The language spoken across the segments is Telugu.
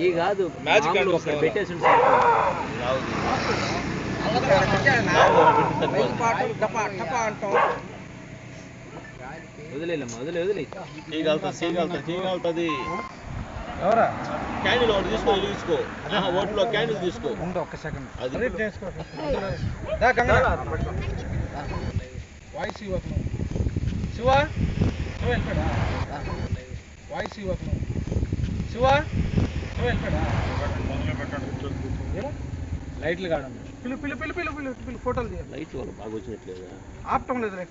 ఈ కాదు ఒకటి? పెట్టేసి వదిలేలమ్మా వదిలే వదిలే. ఎవరా? క్యాండిల్ ఒకటి తీసుకో తీసుకో. ఓట్లో క్యాండిల్ తీసుకో. ఒక్క సెకండ్ అది రీడ్ చేసుకో. దా గంగరా వాయిస్ ఇవ్వకు శివ? శివ వాయిస్ ఇవ్వకు శివ? లైట్లు కాడ పిల్లు పిల్లు పిల్లు పిల్లు పిల్లు పిల్లు ఫోటోలు తీయాలి లైట్ వాళ్ళు బాగా వచ్చినట్లేదా? ఆపటం లేదురే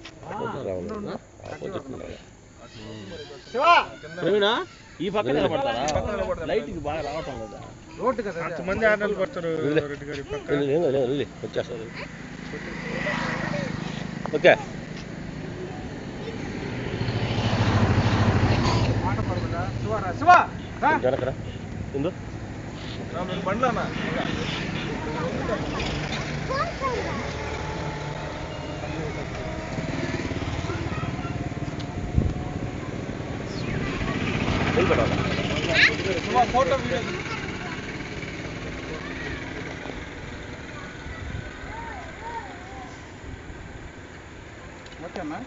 ప్రవీణ ఈ పక్కన ఈ పక్కన నిలబడతారా? లైట్కి బాగా రావటం లేదా రోడ్డు కదా మంది ఆటలు పడతారు రెడ్డి గారి పక్క. వచ్చేస్తుంది ఓకే. మాట పడదా శివ రా శివ రా జనకరా ఇందు బండ్లు అన్న నిలబడాలా శివ ఫోటో వీడియో ఓకేనా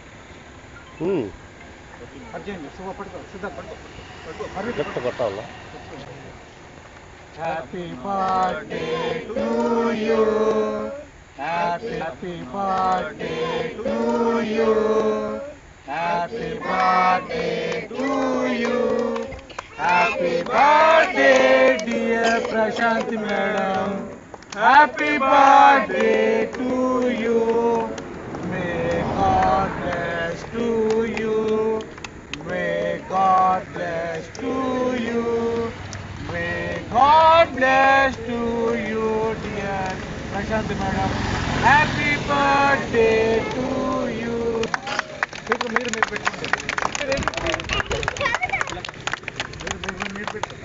అర్జెంట్ శివ పడుకో సిద్ధార్థ పడుకో పడుకో లెఫ్ట్ కొట్టాలా happy birthday to you happy birthday to you happy birthday to you happy birthday dear Prashanti madam happy birthday to you మీరు మీరు మీరు పెట్టుకోండి మీరు మీరు మీరు పెట్టుకోండి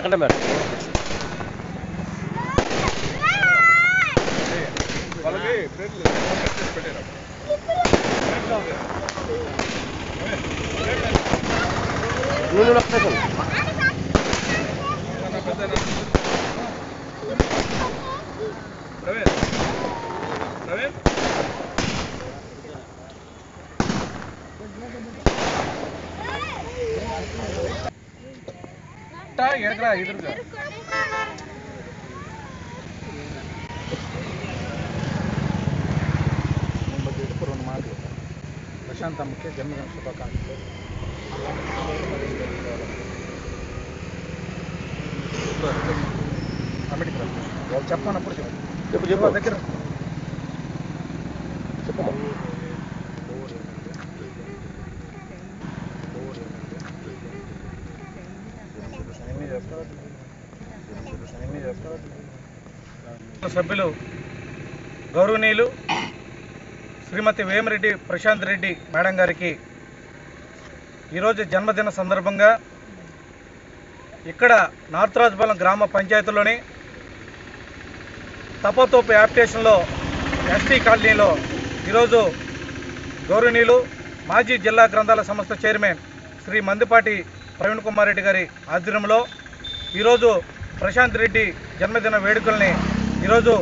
అక్కడ మేడం నువ్వు ఒక్క నిమిషం. ఎడకరా ఎదురుగా రెండు మాటలు ప్రశాంత్ అమ్మకి జన్మదిన శుభాకాంక్షలు కమిటీకి రా. వాళ్ళు చెప్పనప్పుడు చెప్పు చెప్పు చెప్పు చెప్పు దగ్గర సభ్యులు గౌరవనీయులు శ్రీమతి వేమిరెడ్డి ప్రశాంత్ రెడ్డి మేడం గారికి ఈరోజు జన్మదిన సందర్భంగా ఇక్కడ నార్త్ నార్త్రాజపాలెం గ్రామ పంచాయతీలోని తపోతోపు యాప్టేషన్లో ఎస్టీ కాలనీలో ఈరోజు గౌరవనీయులు మాజీ జిల్లా గ్రంథాల సంస్థ చైర్మన్ శ్రీ మందిపాటి ప్రవీణ్ కుమార్ రెడ్డి గారి ఆధ్వర్యంలో ఈరోజు ప్రశాంత్ రెడ్డి జన్మదిన వేడుకల్ని ఈరోజు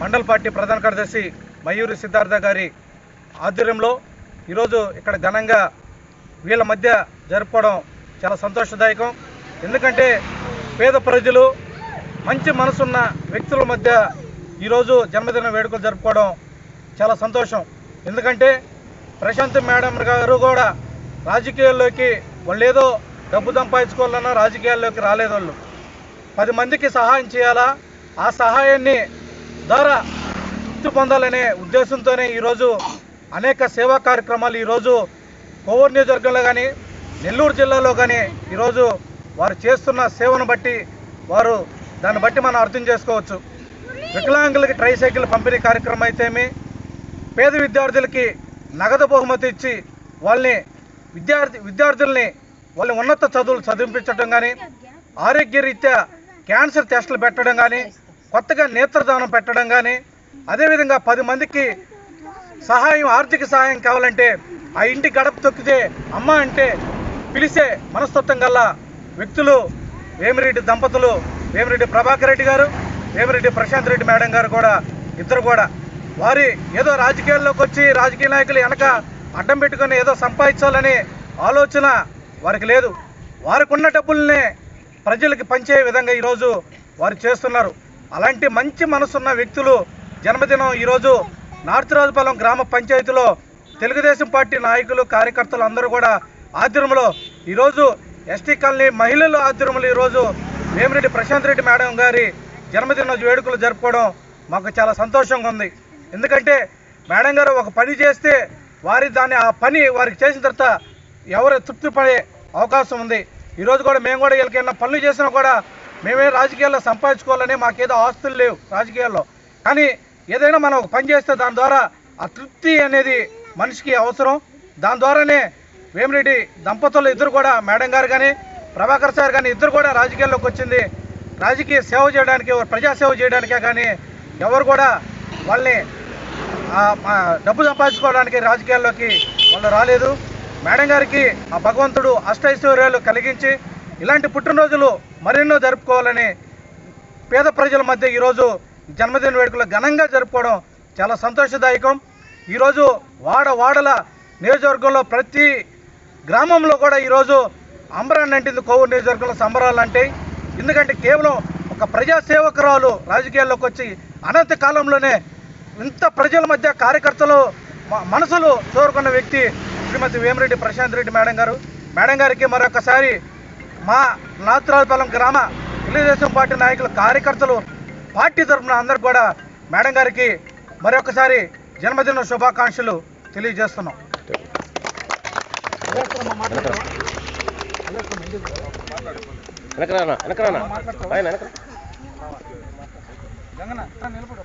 మండల్ పార్టీ ప్రధాన కార్యదర్శి మయూరి సిద్ధార్థ గారి ఆధ్వర్యంలో ఈరోజు ఇక్కడ ఘనంగా వీళ్ళ మధ్య జరుపుకోవడం చాలా సంతోషదాయకం. ఎందుకంటే పేద ప్రజలు మంచి మనసున్న వ్యక్తుల మధ్య ఈరోజు జన్మదిన వేడుకలు జరుపుకోవడం చాలా సంతోషం. ఎందుకంటే ప్రశాంత్ మేడం గారు కూడా రాజకీయాల్లోకి వాళ్ళు ఏదో డబ్బు సంపాదించుకోవాలన్నా రాజకీయాల్లోకి రాలేదు వాళ్ళు పది మందికి సహాయం చేయాలా? ఆ సహాయాన్ని ద్వారా తృప్తి పొందాలనే ఉద్దేశంతోనే ఈరోజు అనేక సేవా కార్యక్రమాలు ఈరోజు కోవూరు నియోజకవర్గంలో కానీ నెల్లూరు జిల్లాలో కానీ ఈరోజు వారు చేస్తున్న సేవను బట్టి వారు దాన్ని బట్టి మనం అర్థం చేసుకోవచ్చు. వికలాంగులకి ట్రైసైకిల్ పంపిణీ కార్యక్రమం అయితేమి పేద విద్యార్థులకి నగదు బహుమతి ఇచ్చి వాళ్ళని విద్యార్థి విద్యార్థుల్ని వాళ్ళని ఉన్నత చదువులు చదివించడం కానీ ఆరోగ్యరీత్యా క్యాన్సర్ టెస్టులు పెట్టడం కానీ కొత్తగా నేత్రదానం పెట్టడం కానీ అదేవిధంగా పది మందికి సహాయం ఆర్థిక సహాయం కావాలంటే ఆ ఇంటి గడప తొక్కితే అమ్మ అంటే పిలిచే మనస్తత్వం గల వ్యక్తులు వేమిరెడ్డి దంపతులు వేమిరెడ్డి ప్రభాకర్ రెడ్డి గారు వేమిరెడ్డి ప్రశాంత్ రెడ్డి మేడం గారు కూడా ఇద్దరు కూడా. వారి ఏదో రాజకీయాల్లోకి వచ్చి రాజకీయ నాయకులు వెనక అడ్డం పెట్టుకొని ఏదో సంపాదించాలనే ఆలోచన వారికి లేదు. వారికి ఉన్న డబ్బుల్నే ప్రజలకి పంచే విధంగా ఈరోజు వారు చేస్తున్నారు. అలాంటి మంచి మనసున్న వ్యక్తులు జన్మదినం ఈరోజు నార్తిరాజుపాలెం గ్రామ పంచాయతీలో తెలుగుదేశం పార్టీ నాయకులు కార్యకర్తలు అందరూ కూడా ఆధ్వర్యంలో ఈరోజు ఎస్టీ కాలనీ మహిళల ఆధ్వర్యంలో ఈరోజు వేమిరెడ్డి ప్రశాంత్ రెడ్డి మేడం గారి జన్మదిన వేడుకలు జరుపుకోవడం మాకు చాలా సంతోషంగా ఉంది. ఎందుకంటే మేడం గారు ఒక పని చేస్తే వారి దాన్ని ఆ పని వారికి చేసిన తర్వాత ఎవరు తృప్తి పడే అవకాశం ఉంది. ఈరోజు కూడా మేము కూడా వీళ్ళకి ఏమైనా పనులు చేసినా కూడా మేమే రాజకీయాల్లో సంపాదించుకోవాలని మాకేదో ఆస్తులు లేవు రాజకీయాల్లో. కానీ ఏదైనా మనం ఒక పని చేస్తే దాని ద్వారా ఆ తృప్తి అనేది మనిషికి అవసరం. దాని ద్వారానే వేమిరెడ్డి దంపతులు ఇద్దరు కూడా మేడం గారు కానీ ప్రభాకర్ సార్ కానీ ఇద్దరు కూడా రాజకీయాల్లోకి వచ్చింది. రాజకీయ సేవ చేయడానికి ప్రజాసేవ చేయడానికే కానీ ఎవరు కూడా వాళ్ళని డబ్బు సంపాదించుకోవడానికి రాజకీయాల్లోకి వాళ్ళు రాలేదు. మేడం గారికి ఆ భగవంతుడు అష్టైశ్వర్యాలు కలిగించి ఇలాంటి పుట్టినరోజులు మరెన్నో జరుపుకోవాలని పేద ప్రజల మధ్య ఈరోజు జన్మదిన వేడుకలు ఘనంగా జరుపుకోవడం చాలా సంతోషదాయకం. ఈరోజు వాడ వాడల నియోజకవర్గంలో ప్రతి గ్రామంలో కూడా ఈరోజు అంబరాన్ని అంటింది కోవూరు నియోజకవర్గంలో సంబరాలు అంటే. ఎందుకంటే కేవలం ఒక ప్రజాసేవకురాలు రాజకీయాల్లోకి వచ్చి అనంత కాలంలోనే ఇంత ప్రజల మధ్య కార్యకర్తలు మనసులు చోరుకున్న వ్యక్తి శ్రీమతి వేమిరెడ్డి ప్రశాంత్ రెడ్డి మేడం గారు. మేడం గారికి మరొకసారి మా నాతురాజపాలెం గ్రామ తెలుగుదేశం పార్టీ నాయకులు కార్యకర్తలు పార్టీ తరఫున అందరు కూడా మేడం గారికి మరొకసారి జన్మదిన శుభాకాంక్షలు తెలియజేస్తున్నాం. నిలబడు